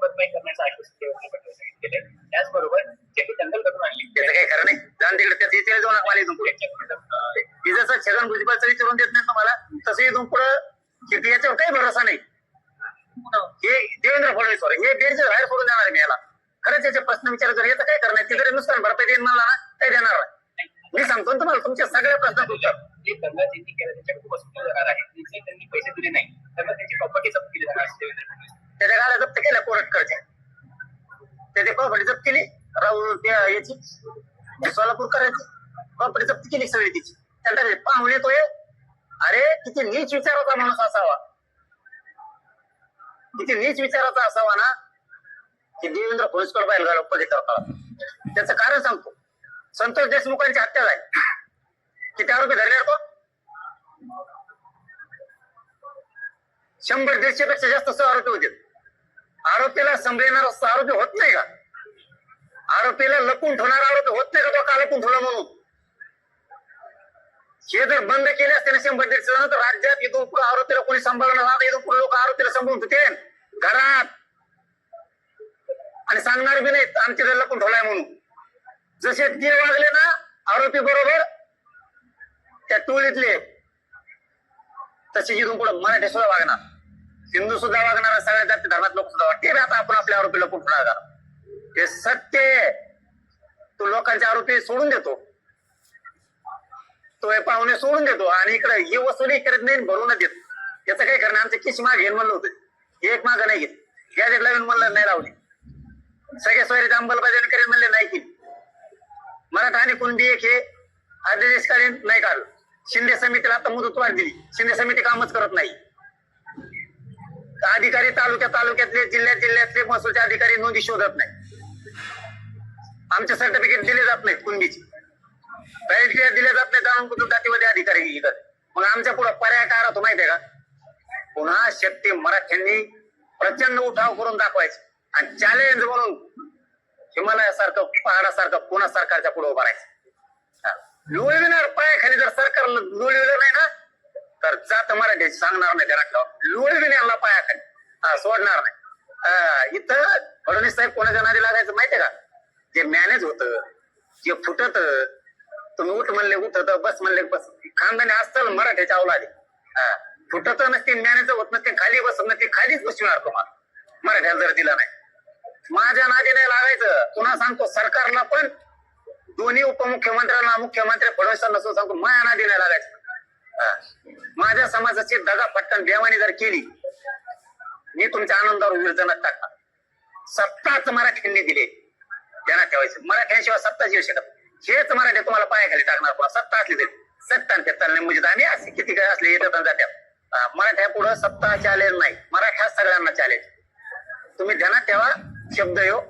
भरपाई करण्याचं आश्वासन देवेंद्र फडणवीस यांनी केलंय त्याचबरोबर ज्यांनी दंगल करून आणली. त्याचं काही खरं नाही. जाऊन तिकडे त्याचं इथे जाऊ नका मला इथून पुढे. त्यांच्याकडून मी जसं छगन भुजबळचं विचारून देत नाही तुम्हाला. तसं इथून पुढं शेती याच्यावर काही भरोसा नाही. हे देवेंद्र फडणवीस वर हे बेडचे बाहेर सोडून देणार मी याला. खरंच याचे प्रश्न विचार जर याचं काय करणार? ते जरी नुसकान भरपाई देईन मला काही देणार नाही मी सांगतो तुम्हाला तुमच्या सगळ्या प्रश्नाचं उत्तर. जे केलं त्याच्याकडून वसूल जाणार आहे त्यांनी पैसे दिले नाही त्यामुळे त्यांची प्रॉपर्टी जप्त केली जाणार देवेंद्र फडणवीस. त्याच्या गाड्या जप्त केल्या कोरटकडच्या त्याची प्रॉपर्टी जप्त केली राहुल त्या याची सोलापूर करायची. प्रॉपर्टी जप्त केली सगळी तिची. त्यानंतर पाहुणे तो अरे किती नीच विचाराचा माणूस असावा. किती नीच विचाराचा असावा ना. की देवेंद्र फडणवीसकर बाहेर घालून पदे करतात त्याचं कारण सांगतो. संतोष देशमुखांची हत्या झाली. किती आरोपी धरले तो? शंभर दीडशे पेक्षा जास्त सह आरोपी होते. आरोपीला संभळणारा असं आरोपी होत नाही का? आरोपीला लपून ठेवणारा आरोपी होत नाही का तो? का लपून ठेवला म्हणून? हे जर बंद केले असते ना शंभर दीडशे जण तर राज्यात इथून पुढे आरोपीला कोणी सांभाळणार? नाही इथून पुढे लोक आरोपीला सांभाळून होते घरात. आणि सांगणार बी नाहीत आमच्या लपून ठेवलाय म्हणून. जसे ते वागले ना आरोपी बरोबर त्या टोळीतले तसे इथून पुढे मराठी सुद्धा वागणार. हिंदू सुद्धा वागणार सगळ्या जाती धर्मात लोक सुद्धा वाटते आता आपण आपल्या आरोपीला कुठणार का हे सत्य तो लोकांचे आरोपी सोडून देतो. तो हे पाहुणे सोडून देतो आणि इकडे ही वसुली करत नाही भरून देत. याचं काय करणं आमचे किस माग घेऊन म्हणलं होतं? हे एक माग नाही घेत. गॅजेट लावून म्हणलं नाही लावली सगळ्या सोयरीची अंमलबजावणी करेल म्हणले नाही की. मराठा आणि कुणबी एक हे अध्यादेशकालीन नाही काढलं शिंदे समितीला आता मुदतवाढ दिली. शिंदे समिती कामच करत नाही. अधिकारी तालुक्या तालुक्यातले जिल्ह्यात जिल्ह्यातले महसूलचे अधिकारी नोंदी शोधत नाही आमचे सर्टिफिकेट दिले जात नाहीत कुणबीचे. बॅलेट दिले जात नाही जाणून कुठून जातीमध्ये अधिकारी इकडे मग आमच्या पुढे पर्याय काय राहतो माहितीये का? पुन्हा शक्ती मराठ्यांनी प्रचंड उठाव करून दाखवायचे. आणि चॅलेंज म्हणून हिमालयासारखं पहाडासारखं पुन्हा सरकारच्या पुढे उभारायचं राहायचं. लोळविणार पायाखाली जर सरकार लोळविलं नाही ना तर जात मराठी सांगणार नाही त्याला. लोळविण्याला पायाखाली. हा, सोडणार नाही. हा, इथं फडणवीस साहेब कोणाच्या नादी लागायचं माहितीये का? जे मॅनेज होत जे फुटत तुम्ही उठ म्हणले उठत बस म्हणले बस. खानदानी असतं मराठ्याच्या अवलादी. हा, फुटत नसते मॅनेज होत नसते खाली बसत नसते खालीच बसणार तुम्हाला. मराठ्याला जर दिला नाही. माझ्या नादी नाही लागायचं. पुन्हा सांगतो सरकारला पण दोन्ही उपमुख्यमंत्र्यांना मुख्यमंत्री फडणवीसांना सांगतो माझ्या नादी नाही लागायचं. माझ्या समाजाची दगा पटकन देवाने जर केली मी तुमच्या आनंदावर विरजनात टाकणार. सत्ताच मराठ्यांनी दिले. त्यांना ठेवायचं. मराठ्यांशिवाय सत्ता येऊ शकत हेच मराठी तुम्हाला पायाखाली टाकणार. सत्ता असली तरी. सत्ता आणि त्यात म्हणजे आम्ही असे किती काय असले येतात आणि जात्यात मराठ्या पुढे सत्ता चॅलेंज नाही. मराठ्या सगळ्यांना चॅलेंज तुम्ही ध्यानात ठेवा. शब्द येऊ.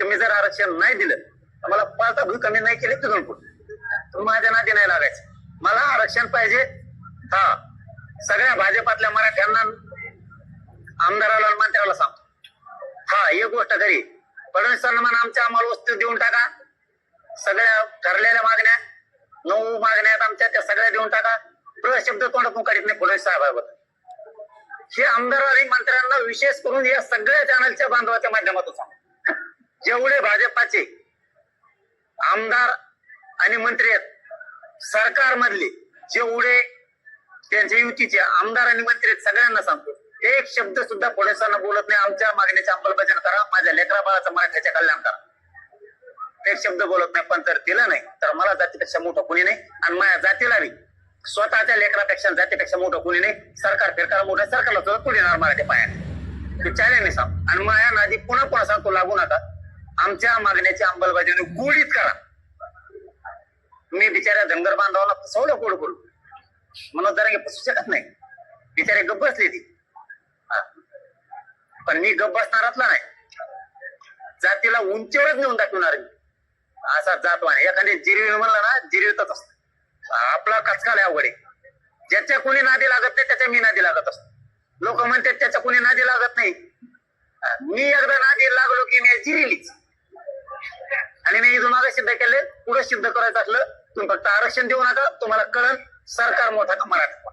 तुम्ही जर आरक्षण नाही दिलं तर मला पाच भूल कमी नाही केले तिथून पुढे. तुम्ही माझ्या नादी नाही लागायचं. मला आरक्षण पाहिजे. हा. सगळ्या भाजपातल्या मराठ्यांना आमदाराला आणि मंत्र्याला सांगतो. हा एक गोष्ट तरी फडणवीसांना म्हणा आमच्या आम्हाला वस्तू देऊन टाका. सगळ्या ठरलेल्या मागण्या नऊ मागण्या आमच्या त्या सगळ्या देऊन टाका. प्र शब्द तोंडातून काढत नाही फडणवीस साहेबाबद्दल हे आमदार आणि मंत्र्यांना विशेष करून या सगळ्या चॅनलच्या बांधवाच्या माध्यमातून सांग जेवढे भाजपाचे आमदार आणि मंत्री आहेत सरकारमधली जेवढे त्यांच्या युतीचे आमदार आणि मंत्री आहेत सगळ्यांना सांगतो. एक शब्द सुद्धा पोलिसांना बोलत नाही. आमच्या मागणीची अंमलबजावणी करा. माझ्या लेकरा बाळाचं मराठ्याच्या कल्याण करा. एक शब्द बोलत नाही पण जर दिलं नाही तर मला जातीपेक्षा मोठं कोणी नाही आणि माझ्या जातीला नाही स्वतःच्या लेकरापेक्षा जातीपेक्षा मोठं कोणी नाही. सरकार फिरकार मोठं सरकारला सुद्धा पुढे येणार मराठी पायाने. ते चॅलेंज नाही सांग आणि माया नादी पुन्हा पुन्हा सांगतो लागू नका. आमच्या मागण्याची अंमलबजावणी गुळीत करा. मी बिचाऱ्या धनगर बांधवाला फसवलं कोड कोड म्हणून जरा फसू शकत नाही. बिचारे गप्प असले ती. पण मी गप्प बसणारातला नाही. जातीला उंचीवरच नेऊन दाखवणार मी. असा जातो आणि एखादी जिरवी म्हणला ना जिरवीतच असत. आपला कचकाल आहे अवघड आहे. ज्याच्या कोणी नादी लागत नाही त्याच्या मी नादी लागत असतो. लोक म्हणतात त्याच्या कोणी नादी लागत नाही. हा, मी एकदा नादी लागलो की मी जिरिलीच आणि मी इथून मागे सिद्ध सिद्ध करायचं असलं तुम्ही फक्त आरक्षण देऊ नका तुम्हाला कळण सरकार मोठा का मराठा